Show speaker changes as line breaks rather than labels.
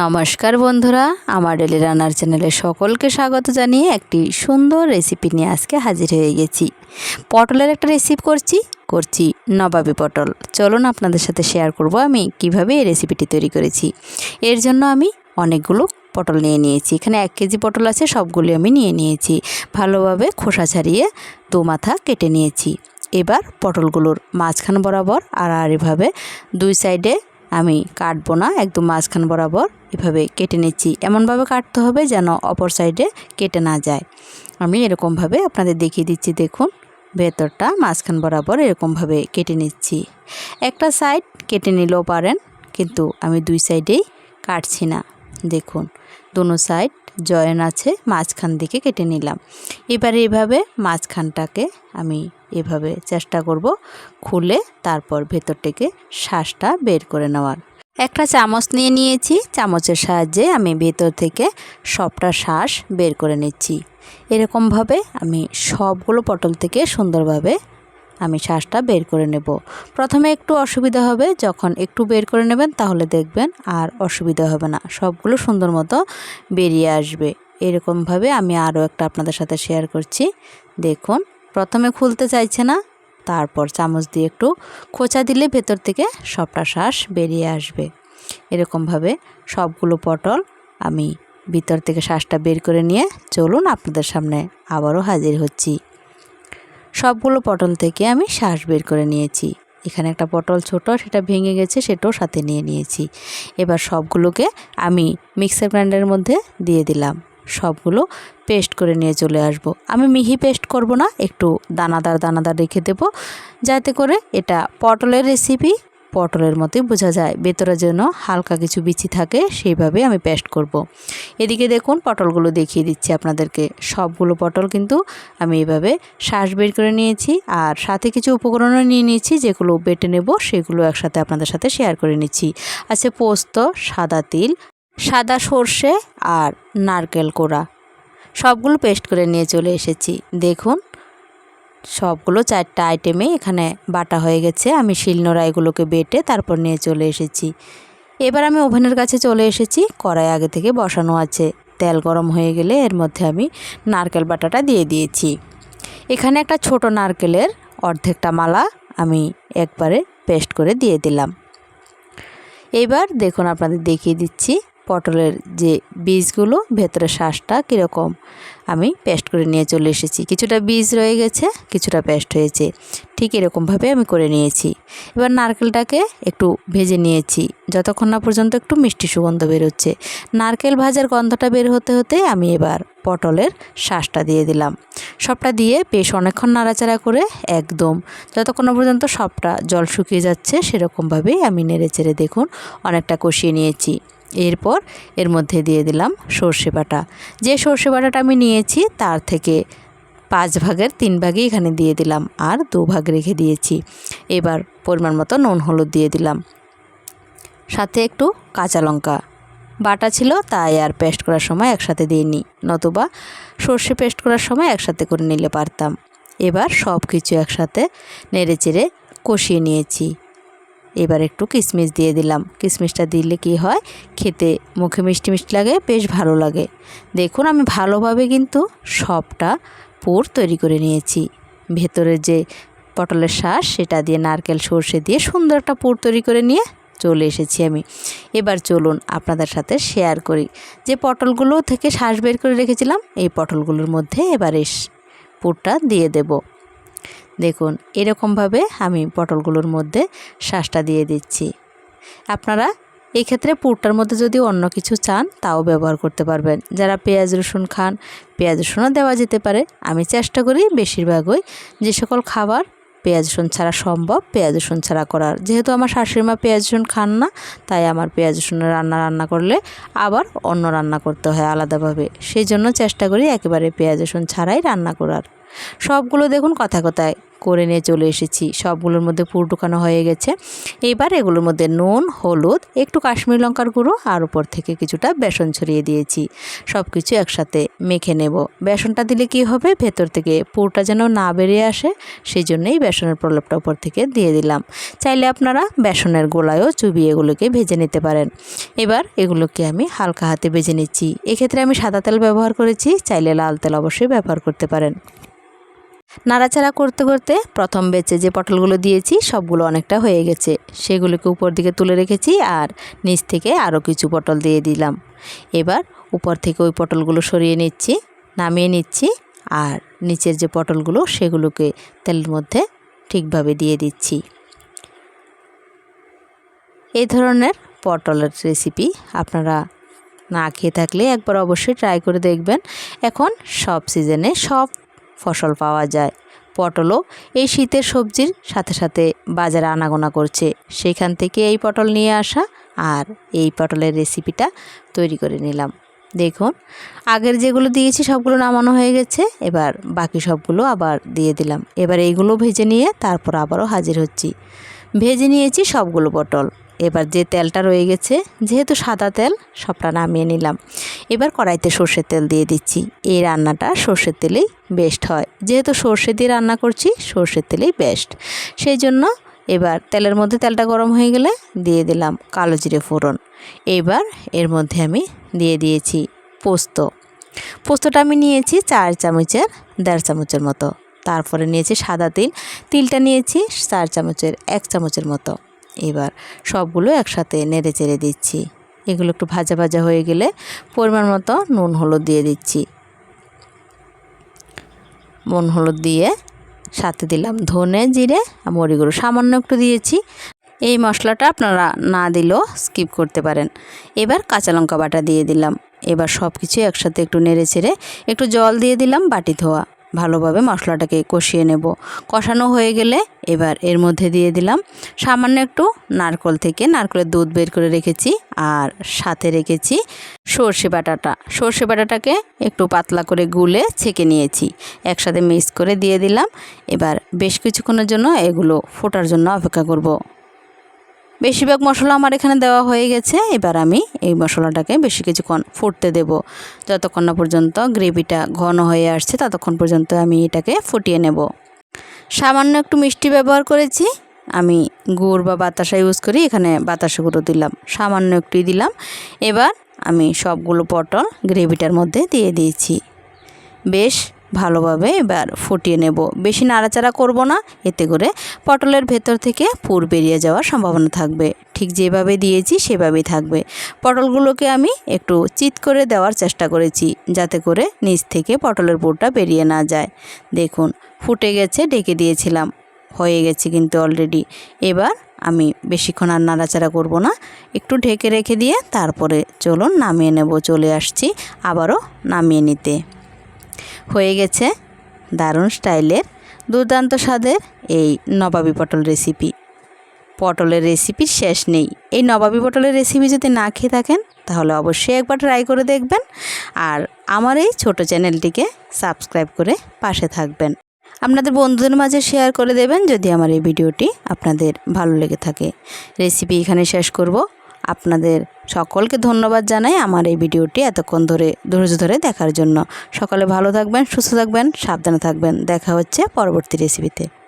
নমস্কার বন্ধুরা, আমার ডেলি রান্নার চ্যানেলে সকলকে স্বাগত জানিয়ে একটি সুন্দর রেসিপি নিয়ে আজকে হাজির হয়ে গেছি। পটলের একটা রেসিপি করছি করছি নবাবী পটল। চলুন আপনাদের সাথে শেয়ার করব আমি কীভাবে এই রেসিপিটি তৈরি করেছি। এর জন্য আমি অনেকগুলো পটল নিয়ে নিয়েছি। এখানে এক কেজি পটল আছে, সবগুলি আমি নিয়ে নিয়েছি। ভালোভাবে খোসা ছাড়িয়ে দু মাথা কেটে নিয়েছি। এবার পটলগুলোর মাঝখান বরাবর আড়াআড়িভাবে দুই সাইডে আমি কাটবো না, একদম মাঝখান বরাবর এভাবে কেটে নিচ্ছি। এমনভাবে কাটতে হবে যেন অপর সাইডে কেটে না যায়। আমি এরকমভাবে আপনাদের দেখিয়ে দিচ্ছি, দেখুন। ভেতরটা মাঝখান বরাবর এরকমভাবে কেটে নিচ্ছি। একটা সাইড কেটে নিলেও পারেন, কিন্তু আমি দুই সাইডেই কাটছি না। দেখুন, দুনো সাইড জয়েন আছে, মাঝখান দিকে কেটে নিলাম। এবারে এভাবে মাঝখানটাকে আমি এভাবে চেষ্টা করব খুলে তারপর ভেতর থেকে শ্বাসটা বের করে নেওয়ার। একটা চামচ নিয়ে নিয়েছি, চামচের সাহায্যে আমি ভেতর থেকে সবটা শ্বাস বের করে নিচ্ছি। এরকমভাবে আমি সবগুলো পটল থেকে সুন্দরভাবে আমি শ্বাসটা বের করে নেব। প্রথমে একটু অসুবিধা হবে, যখন একটু বের করে নেবেন তাহলে দেখবেন আর অসুবিধা হবে না। সবগুলো সুন্দর মতো বেরিয়ে আসবে। এরকমভাবে আমি আরও একটা আপনাদের সাথে শেয়ার করছি। দেখুন প্রথমে খুলতে চাইছে না, তারপর চামচ দিয়ে একটু খোঁচা দিলে ভেতর থেকে সবটা শ্বাস বেরিয়ে আসবে। এরকমভাবে সবগুলো পটল আমি ভিতর থেকে শ্বাসটা বের করে নিয়ে চলুন আপনাদের সামনে আবারও হাজির হচ্ছি। সবগুলো পটল থেকে আমি শ্বাস বের করে নিয়েছি। এখানে একটা পটল ছোট, সেটা ভেঙে গেছে, সেটাও সাথে নিয়ে নিয়েছি। এবার সবগুলোকে আমি মিক্সার গ্রাইন্ডারের মধ্যে দিয়ে দিলাম। সবগুলো পেস্ট করে নিয়ে চলে আসব। আমি মিহি পেস্ট করব না, একটু দানাদার দানাদার রেখে দেব, যাতে করে এটা পটলের রেসিপি পটলের মতোই বোঝা যায় ভেতরে যেন হালকা কিছু বিচি থাকে, সেইভাবে আমি পেস্ট করব। এদিকে দেখুন, পটলগুলো দেখিয়ে দিচ্ছি আপনাদেরকে সবগুলো পটল কিন্তু আমি এভাবে শ্বাস বের করে নিয়েছি, আর সাথে কিছু উপকরণও নিয়ে নিয়েছি, যেগুলো বেটে নেব, সেগুলো একসাথে আপনাদের সাথে শেয়ার করে নিচ্ছি আছে পোস্ত, সাদা তিল সাদা সর্ষে আর নারকেল কোড়া। সবগুলো পেস্ট করে নিয়ে চলে এসেছি। দেখুন, সবগুলো চারটা আইটেমে এখানে বাটা হয়ে গেছে। আমি শিলনোড়া এগুলোকে বেটে তারপর নিয়ে চলে এসেছি। এবার আমি ওভেনের কাছে চলে এসেছি। কড়াই আগে থেকে বসানো আছে। তেল গরম হয়ে গেলে এর মধ্যে আমি নারকেল বাটাটা দিয়ে দিয়েছি। এখানে একটা ছোট নারকেলের অর্ধেকটা মালা আমি একবারে পেস্ট করে দিয়ে দিলাম। এবার দেখুন, আপনাদের দেখিয়ে দিচ্ছি। পটলের যে বীজগুলো ভেতরে শ্বাসটা কীরকম, আমি পেস্ট করে নিয়ে চলে এসেছি। কিছুটা বীজ রয়ে গেছে, কিছুটা পেস্ট হয়েছে। ঠিক এরকমভাবে আমি করে নিয়েছি। এবার নারকেলটাকে একটু ভেজে নিয়েছি। যতক্ষণ না পর্যন্ত একটু মিষ্টি সুগন্ধ বেরোচ্ছে। নারকেল ভাজার গন্ধটা বের হতে হতে আমি এবার পটলের শ্বাসটা দিয়ে দিলাম। সবটা দিয়ে বেশ অনেকক্ষণ নাড়াচাড়া করে একদম যতক্ষণ পর্যন্ত সবটা জল শুকিয়ে যাচ্ছে, সেরকমভাবেই আমি নেড়ে চেড়ে দেখুন, অনেকটা কষিয়ে নিয়েছি। এরপর এর মধ্যে দিয়ে দিলাম সর্ষে বাটা। যে সর্ষে বাটাটা আমি নিয়েছি, তার থেকে পাঁচ ভাগের তিন ভাগই এখানে দিয়ে দিলাম আর দু ভাগ রেখে দিয়েছি। এবার পরিমাণ মতো নুন, হলুদ দিয়ে দিলাম। সাথে একটু কাঁচা লঙ্কা বাটা ছিল, তাই আর পেস্ট করার সময় একসাথে দিয়ে নিই নতুবা সর্ষে পেস্ট করার সময় একসাথে করে নিলে পারতাম। এবার সব কিছু একসাথে নেড়ে চেড়ে কষিয়ে নিয়েছি। এবার একটু কিশমিশ দিয়ে দিলাম। কিশমিশটা দিলে কি হয়? খেতে মুখে মিষ্টি মিষ্টি লাগে, বেশ ভালো লাগে। দেখুন, আমি ভালোভাবে কিন্তু সবটা পুর তৈরি করে নিয়েছি। ভেতরের যে পটলের শ্বাস সেটা দিয়ে নারকেল, সর্ষে দিয়ে সুন্দর একটা পুর তৈরি করে নিয়ে চলে এসেছি আমি। এবার চলুন আপনাদের সাথে শেয়ার করি। যে পটলগুলো থেকে শ্বাস বের করে রেখেছিলাম, এই পটলগুলোর মধ্যে এবার এস পুরটা দিয়ে দেবো। দেখুন, এরকমভাবে আমি পটলগুলোর মধ্যে শ্বাসটা দিয়ে দিচ্ছি। আপনারা এই ক্ষেত্রে পুরটার মধ্যে যদি অন্য কিছু চান, তাও ব্যবহার করতে পারবেন। যারা পেঁয়াজ, রসুন খান, পেঁয়াজ, রসুনও দেওয়া যেতে পারে। আমি চেষ্টা করি বেশিরভাগই যে সকল খাবার পেঁয়াজ, রসুন ছাড়া সম্ভব, পেঁয়াজ, রসুন ছাড়া করার। যেহেতু আমার শাশুড়ি মা পেঁয়াজ, রসুন খান না, তাই আমার পেঁয়াজ রসুনের রান্না রান্না করলে আবার অন্য রান্না করতে হয় আলাদাভাবে। সেই জন্য চেষ্টা করি একেবারে পেঁয়াজ, রসুন ছাড়াই রান্না করার। সবগুলো দেখুন কথা কথায় করে নিয়ে চলে এসেছি। সবগুলোর মধ্যে পুর ঢুকানো হয়ে গেছে। এবার এগুলোর মধ্যে নুন, হলুদ, একটু কাশ্মীর লঙ্কার গুঁড়ো আর উপর থেকে কিছুটা বেসন ছড়িয়ে দিয়েছি। সব কিছু একসাথে মেখে নেব। বেসনটা দিলে কি হবে? ভেতর থেকে পুরটা যেন না বেরিয়ে আসে সেই জন্যই বেসনের প্রলেপটা উপর থেকে দিয়ে দিলাম। চাইলে আপনারা বেসনের গোলায়ও চুবিয়ে এগুলোকে ভেজে নিতে পারেন। এবার এগুলোকে আমি হালকা হাতে ভেজে নিচ্ছি। এক্ষেত্রে আমি সাদা তেল ব্যবহার করেছি, চাইলে লাল তেল অবশ্যই ব্যবহার করতে পারেন। নাড়াচাড়া করতে করতে প্রথম বেচে যে পটলগুলো দিয়েছি, সবগুলো অনেকটা হয়ে গেছে। সেগুলোকে উপর দিকে তুলে রেখেছি আর নিচ থেকে আরও কিছু পটল দিয়ে দিলাম। এবার উপর থেকে ওই পটলগুলো সরিয়ে নিচ্ছি, নামিয়ে নিচ্ছি আর নিচের যে পটলগুলো সেগুলোকে তেলের মধ্যে ঠিকভাবে দিয়ে দিচ্ছি। এই ধরনের পটলের রেসিপি আপনারা না খেয়ে থাকলে একবার অবশ্যই ট্রাই করে দেখবেন। এখন সব সিজনে সব ফসল পাওয়া যায়। পটলও এই শীতের সবজির সাথে সাথে বাজারে আনাগোনা করছে। সেখান থেকে এই পটল নিয়ে আসা আর এই পটলের রেসিপিটা তৈরি করে নিলাম। দেখুন, আগের যেগুলো দিয়েছি সবগুলো নামানো হয়ে গেছে। এবার বাকি সবগুলো আবার দিয়ে দিলাম। এবার এইগুলো ভেজে নিয়ে তারপর আবারও হাজির হচ্ছি। ভেজে নিয়েছি সবগুলো পটল। এবার যে তেলটা রয়ে গেছে, যেহেতু সাদা তেল, সবটা নামিয়ে নিলাম। এবার কড়াইতে সর্ষের তেল দিয়ে দিচ্ছি। এই রান্নাটা সর্ষের তেলেই বেস্ট হয়। যেহেতু সর্ষে দিয়ে রান্না করছি, সর্ষের তেলেই বেস্ট সেই জন্য এবার তেলের মধ্যে তেলটা গরম হয়ে গেলে দিয়ে দিলাম কালো জিরে ফোড়ন। এবার এর মধ্যে আমি দিয়ে দিয়েছি পোস্ত। পোস্তটা আমি নিয়েছি চার চামচের, দেড় চামচের মতো। তারপরে নিয়েছি সাদা তিল। তিলটা নিয়েছি চার চামচের, এক চামচের মতো। এবার সবগুলো একসাথে নেড়ে চেড়ে দিচ্ছি। এগুলো একটু ভাজা ভাজা হয়ে গেলে পরিমাণ মতো নুন, হলুদ দিয়ে দিচ্ছি। নুন, হলুদ দিয়ে সাথে দিলাম ধনে জিরে আর মরিগুলো সামান্য একটু দিয়েছি। এই মশলাটা আপনারা না দিলেও স্কিপ করতে পারেন। এবার কাঁচা লঙ্কা বাটা দিয়ে দিলাম। এবার সব কিছু একসাথে একটু নেড়ে চেড়ে একটু জল দিয়ে দিলাম বাটি ধোয়া। ভালোভাবে মশলাটাকে কষিয়ে নেব। কষানো হয়ে গেলে এবার এর মধ্যে দিয়ে দিলাম সামান্য একটু নারকল থেকে। নারকলের দুধ বের করে রেখেছি আর সাথে রেখেছি সর্ষে বাটাটা। সর্ষে বাটাটাকে একটু পাতলা করে গুলে ছেঁকে নিয়েছি। একসাথে মিক্স করে দিয়ে দিলাম। এবার বেশ কিছুক্ষণের জন্য এগুলো ফোটার জন্য অপেক্ষা করব। বেশিরভাগ মশলা আমার এখানে দেওয়া হয়ে গেছে। এবার আমি এই মশলাটাকে বেশি কিছুক্ষণ ফুটতে দেব। যতক্ষণ না পর্যন্ত গ্রেভিটা ঘন হয়ে আসছে, ততক্ষণ পর্যন্ত আমি এটাকে ফুটিয়ে নেব। সামান্য একটু মিষ্টি ব্যবহার করেছি। আমি গুড় বা বাতাসা ইউজ করি, এখানে বাতাসা গুঁড়ো দিলাম, সামান্য একটুই দিলাম। এবার আমি সবগুলো পটল গ্রেভিটার মধ্যে দিয়ে দিয়েছি। বেশ ভালোভাবে এবার ফুটিয়ে নেব। বেশি নাড়াচাড়া করব না, এতে করে পটলের ভেতর থেকে পুর বেরিয়ে যাওয়ার সম্ভাবনা থাকবে। ঠিক যেভাবে দিয়েছি সেভাবেই থাকবে। পটলগুলোকে আমি একটু চিত করে দেওয়ার চেষ্টা করেছি, যাতে করে নিচ থেকে পটলের পুরটা বেরিয়ে না যায়। দেখুন, ফুটে গেছে, ডেকে দিয়েছিলাম। হয়ে গেছে কিন্তু অলরেডি এবার আমি বেশিক্ষণ আর নাড়াচাড়া করব না, একটু ঢেকে রেখে দিয়ে তারপরে চলুন নামিয়ে নেব। চলে আসছি আবারও নামিয়ে নিতে। হয়ে গেছে দারুণ স্টাইলের দুর্দান্ত স্বাদের এই নবাবী পটল রেসিপি পটলের রেসিপির শেষ নেই। এই নবাবী পটলের রেসিপি যদি না খেয়ে থাকেন, তাহলে অবশ্যই একবার ট্রাই করে দেখবেন আর আমার এই ছোটো চ্যানেলটিকে সাবস্ক্রাইব করে পাশে থাকবেন। আপনাদের বন্ধুদের মাঝে শেয়ার করে দেবেন যদি আমার এই ভিডিওটি আপনাদের ভালো লেগে থাকে। রেসিপি এখানে শেষ করব। আপনাদের সকলকে ধন্যবাদ জানাই আমার এই ভিডিওটি এতক্ষণ ধরে, ধৈর্য ধরে দেখার জন্য। সকলে ভালো থাকবেন, সুস্থ থাকবেন, সাবধানে থাকবেন। দেখা হচ্ছে পরবর্তী রেসিপিতে